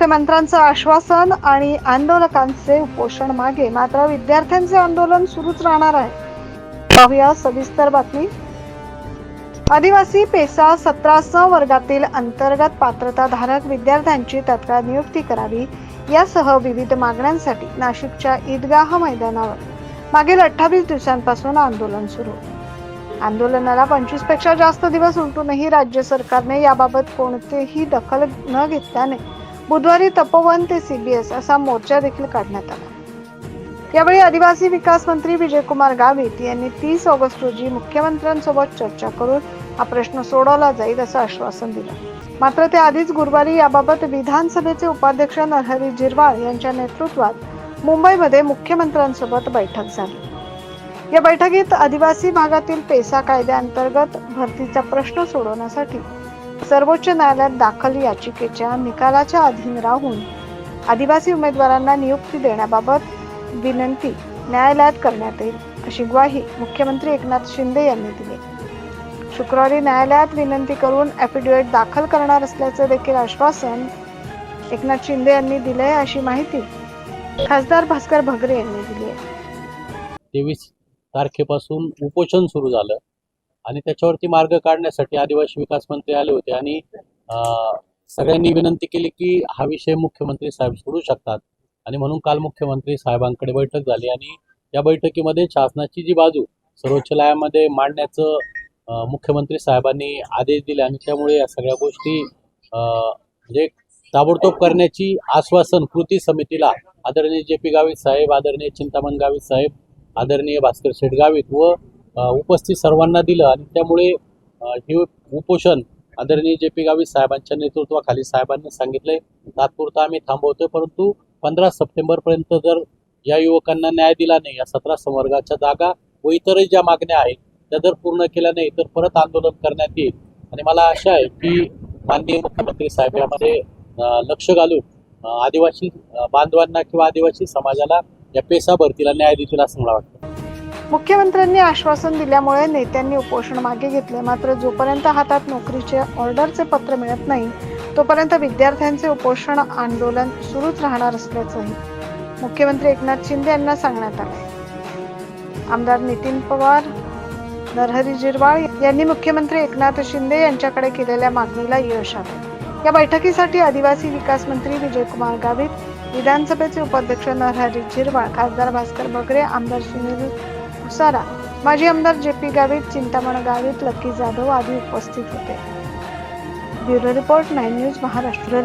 मुख्यमंत्र्यांचं आश्वासन आणि आंदोलकांचे उपोषण मागे मात्र विद्यार्थ्यांचे आंदोलन सुरूच राहणार आहे. पाहूया सविस्तर बातमी. आदिवासी पेसा सतरासह वर्गातील अंतर्गत पात्रताधारक विद्यार्थ्यांची तत्काळ नियुक्ती करावी यासह विविध मागण्यांसाठी नाशिकच्या ईदगाह मैदानावर. मागील अठ्ठावीस दिवसांपासून आंदोलन सुरू. आंदोलनाला पंचवीसपेक्षा जास्त दिवस उलटूनही राज्य सरकारने याबाबत कोणतीही दखल न घेतल्याने बुधवारी तपोवन ते सीबीएस असा मोर्चा देखील काढण्यात आला. यावेळी आदिवासी विकास मंत्री विजयकुमार गावित यांनी तीस ऑगस्ट रोजी मुख्यमंत्र्यांसोबत चर्चा करून हा प्रश्न सोडवला जाईल असं आश्वासन दिलं. मात्र त्याआधीच गुरुवारी याबाबत विधानसभेचे उपाध्यक्ष नरहरी जिरवाळ यांच्या नेतृत्वात मुंबईमध्ये मुख्यमंत्र्यांसोबत बैठक झाली. या बैठकीत आदिवासी भागातील पेसा कायद्याअंतर्गत भरतीचा प्रश्न सोडवण्यासाठी सर्वोच्च न्यायालयात दाखल याचिकेच्या निकालाच्या अधीन राहून आदिवासी उमेदवारांना नियुक्ती देण्याबाबत विनंती न्यायालयात करण्यात येईल अशी ग्वाही मुख्यमंत्री एकनाथ शिंदे यांनी दिली. शुक्रवारी न्यायालयात विनंती करून ॲफिडेव्हिट दाखल करणार असल्याचं देखील आश्वासन एकनाथ शिंदे यांनी दिले अशी माहिती खासदार भास्कर भगरे यांनी दिली आहे. तेवीस तारखेपासून उपोषण सुरू झालं. आणि त्याच्यावरती मार्ग काढण्यासाठी आदिवासी विकास मंत्री आले होते. आणि सगळ्यांनी विनंती केली की हा विषय मुख्यमंत्री साहेब सोडू शकतात. आणि म्हणून काल मुख्यमंत्री साहेबांकडे बैठक झाली. आणि या बैठकीमध्ये शासनाची जी बाजू सर्वोच्च न्यायालयामध्ये मांडण्याचं मुख्यमंत्री साहेबांनी आदेश दिले. आणि त्यामुळे या सगळ्या गोष्टी अं, म्हणजे ताबडतोब करण्याची आश्वासन कृती समितीला आदरणीय जे पी गावित साहेब आदरणीय चिंतामण गावित साहेब आदरणीय भास्कर शेठ गावित व उपस्थित सर्वांना दिलं आणि त्यामुळे हे उपोषण आदरणीय जे पी गावित साहेबांच्या नेतृत्वाखाली साहेबांनी सांगितलंय. तात्पुरतं आम्ही थांबवतोय परंतु पंधरा सप्टेंबरपर्यंत जर या युवकांना न्याय दिला नाही या सतरा संवर्गाच्या जागा व इतरही ज्या मागण्या आहेत त्या जर पूर्ण केल्या नाही तर परत आंदोलन करण्यात येईल. आणि मला आशा आहे की माननीय मुख्यमंत्री साहेब यामध्ये लक्ष घालून आदिवासी बांधवांना किंवा आदिवासी समाजाला या पेसा भरतीला न्याय देतील असं मला वाटतं. मुख्यमंत्र्यांनी आश्वासन दिल्यामुळे नेत्यांनी उपोषण मागे घेतले. मात्र जोपर्यंत हातात नोकरीचे ऑर्डरचे पत्र मिळत नाही तोपर्यंत विद्यार्थ्यांचे उपोषण आंदोलन सुरूच राहणार असल्याचंही मुख्यमंत्री एकनाथ शिंदे यांना सांगण्यात आले आमदार नितीन पवार नरहरी जिरवाळ यांनी मुख्यमंत्री एकनाथ शिंदे यांच्याकडे केलेल्या मागणीला यश आले या बैठकीसाठी आदिवासी विकास मंत्री विजयकुमार गावित विधानसभेचे उपाध्यक्ष नरहरी झिरवाळ खासदार भास्कर बगरे आमदार सुनील उसारा माजी आमदार J P Gavit Chintaman Gavit lucky Jadhav आदी उपस्थित होते. Bureau report nine news Maharashtra